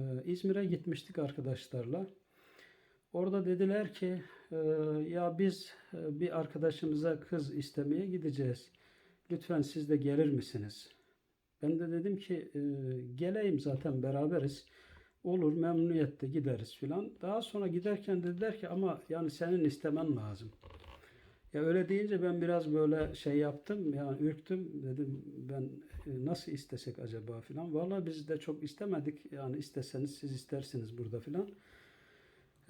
Ee, İzmir'e gitmiştik arkadaşlarla. Orada dediler ki e, ya biz e, bir arkadaşımıza kız istemeye gideceğiz. Lütfen siz de gelir misiniz? Ben de dedim ki e, geleyim zaten beraberiz. Olur memnuniyetle gideriz filan. Daha sonra giderken dediler ki ama yani senin istemen lazım. Ya öyle deyince ben biraz böyle şey yaptım yani ürktüm dedim ben e, nasıl istesek acaba filan. Vallahi biz de çok istemedik yani isteseniz siz istersiniz burada filan.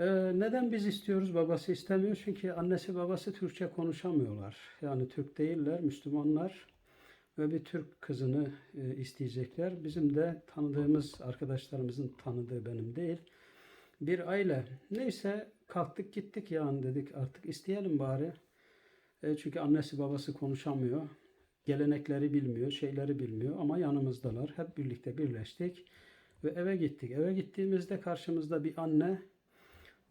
Ee, neden biz istiyoruz babası istemiyor? Çünkü annesi babası Türkçe konuşamıyorlar. Yani Türk değiller, Müslümanlar ve bir Türk kızını e, isteyecekler. Bizim de tanıdığımız arkadaşlarımızın tanıdığı benim değil. Bir aile. Neyse kalktık gittik yani dedik artık isteyelim bari. E, çünkü annesi babası konuşamıyor. Gelenekleri bilmiyor, şeyleri bilmiyor ama yanımızdalar. Hep birlikte birleştik ve eve gittik. Eve gittiğimizde karşımızda bir anne,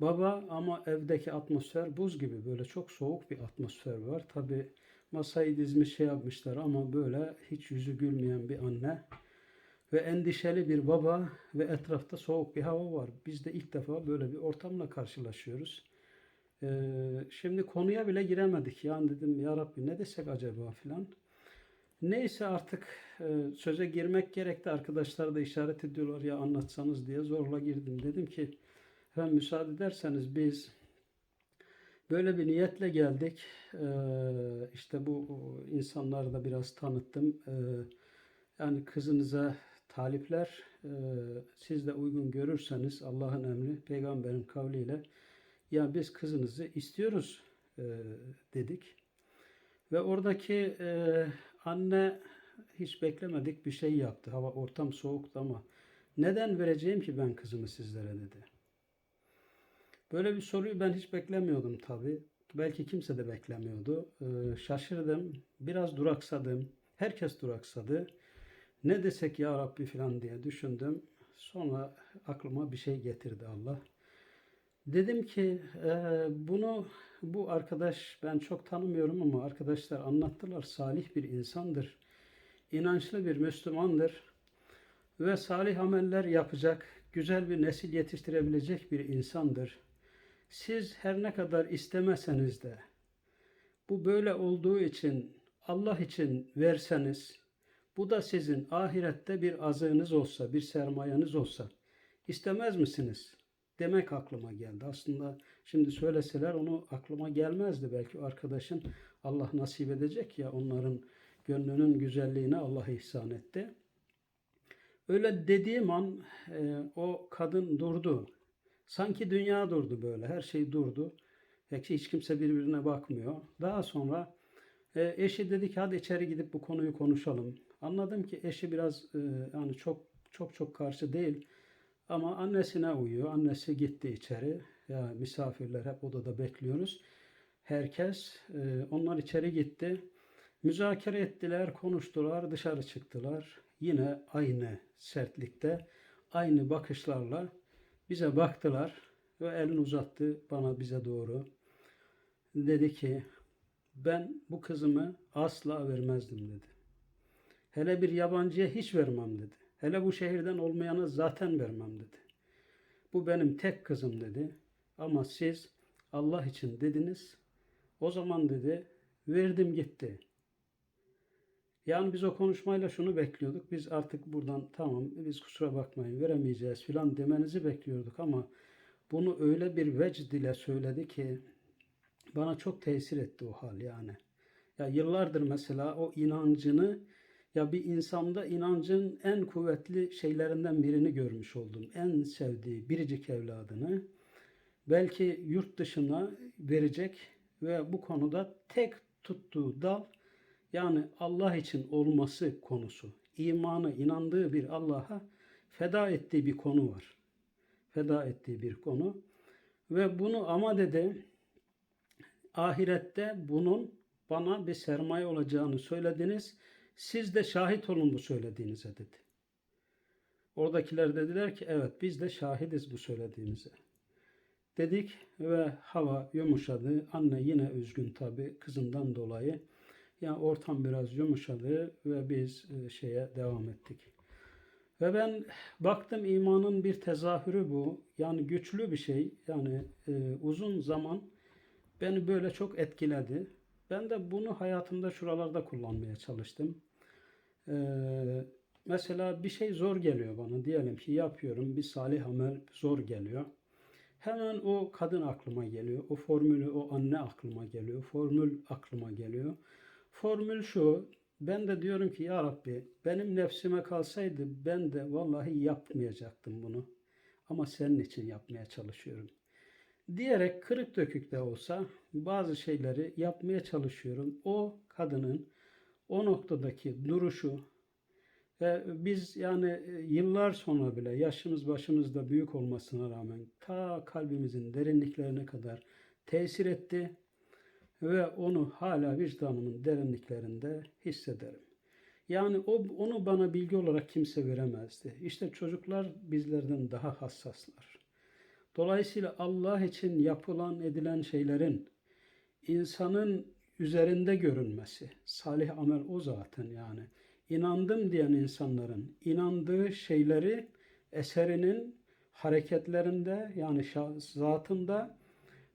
baba ama evdeki atmosfer buz gibi böyle çok soğuk bir atmosfer var. Tabi masayı dizmiş şey yapmışlar ama böyle hiç yüzü gülmeyen bir anne ve endişeli bir baba ve etrafta soğuk bir hava var. Biz de ilk defa böyle bir ortamla karşılaşıyoruz. Ee, şimdi konuya bile giremedik. Yani dedim ya Rabbi ne desek acaba filan. Neyse artık e, söze girmek gerekti. Arkadaşlar da işaret ediyorlar ya anlatsanız diye zorla girdim. Dedim ki hem müsaade ederseniz biz böyle bir niyetle geldik. Ee, işte bu insanları da biraz tanıttım. Ee, yani kızınıza talipler e, siz de uygun görürseniz Allah'ın emri peygamberin kavliyle ya biz kızınızı istiyoruz e, dedik. Ve oradaki e, anne hiç beklemedik bir şey yaptı. Hava ortam soğuktu ama neden vereceğim ki ben kızımı sizlere dedi. Böyle bir soruyu ben hiç beklemiyordum tabii. Belki kimse de beklemiyordu. E, şaşırdım, biraz duraksadım. Herkes duraksadı. Ne desek ya Rabbi falan diye düşündüm. Sonra aklıma bir şey getirdi Allah. Dedim ki e, bunu bu arkadaş ben çok tanımıyorum ama arkadaşlar anlattılar salih bir insandır. İnançlı bir Müslümandır ve salih ameller yapacak, güzel bir nesil yetiştirebilecek bir insandır. Siz her ne kadar istemeseniz de bu böyle olduğu için Allah için verseniz bu da sizin ahirette bir azığınız olsa, bir sermayeniz olsa istemez misiniz? Demek aklıma geldi. Aslında şimdi söyleseler onu aklıma gelmezdi. Belki arkadaşın Allah nasip edecek ya onların gönlünün güzelliğine Allah ihsan etti. Öyle dediğim an e, o kadın durdu. Sanki dünya durdu böyle. Her şey durdu. Peki hiç kimse birbirine bakmıyor. Daha sonra e, eşi dedi ki hadi içeri gidip bu konuyu konuşalım. Anladım ki eşi biraz e, yani çok çok çok karşı değil. Ama annesine uyuyor. Annesi gitti içeri. Ya misafirler hep odada bekliyoruz. Herkes e, onlar içeri gitti. Müzakere ettiler, konuştular, dışarı çıktılar. Yine aynı sertlikte, aynı bakışlarla bize baktılar ve elini uzattı bana bize doğru. Dedi ki ben bu kızımı asla vermezdim dedi. Hele bir yabancıya hiç vermem dedi. Hele bu şehirden olmayanı zaten vermem dedi. Bu benim tek kızım dedi. Ama siz Allah için dediniz. O zaman dedi verdim gitti. Yani biz o konuşmayla şunu bekliyorduk. Biz artık buradan tamam biz kusura bakmayın veremeyeceğiz filan demenizi bekliyorduk ama bunu öyle bir vecd ile söyledi ki bana çok tesir etti o hal yani. Ya yıllardır mesela o inancını ya bir insanda inancın en kuvvetli şeylerinden birini görmüş oldum. En sevdiği biricik evladını belki yurt dışına verecek ve bu konuda tek tuttuğu dal yani Allah için olması konusu. İmanı, inandığı bir Allah'a feda ettiği bir konu var. Feda ettiği bir konu. Ve bunu ama dedi ahirette bunun bana bir sermaye olacağını söylediniz siz de şahit olun bu söylediğinize dedi. Oradakiler dediler ki evet biz de şahidiz bu söylediğimize. Dedik ve hava yumuşadı. Anne yine üzgün tabi kızından dolayı. Yani ortam biraz yumuşadı ve biz e, şeye devam ettik. Ve ben baktım imanın bir tezahürü bu. Yani güçlü bir şey. Yani e, uzun zaman beni böyle çok etkiledi. Ben de bunu hayatımda şuralarda kullanmaya çalıştım. Ee, mesela bir şey zor geliyor bana. Diyelim ki yapıyorum bir salih amel zor geliyor. Hemen o kadın aklıma geliyor. O formülü, o anne aklıma geliyor. Formül aklıma geliyor. Formül şu. Ben de diyorum ki ya Rabbi benim nefsime kalsaydı ben de vallahi yapmayacaktım bunu. Ama senin için yapmaya çalışıyorum. Diyerek kırık dökük de olsa bazı şeyleri yapmaya çalışıyorum. O kadının o noktadaki duruşu ve biz yani e, yıllar sonra bile yaşımız başımızda büyük olmasına rağmen ta kalbimizin derinliklerine kadar tesir etti ve onu hala vicdanımın derinliklerinde hissederim. Yani o onu bana bilgi olarak kimse veremezdi. İşte çocuklar bizlerden daha hassaslar. Dolayısıyla Allah için yapılan edilen şeylerin insanın üzerinde görünmesi, salih amel o zaten yani. İnandım diyen insanların inandığı şeyleri eserinin hareketlerinde yani zatında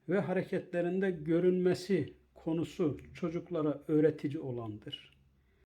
ve hareketlerinde görünmesi konusu çocuklara öğretici olandır.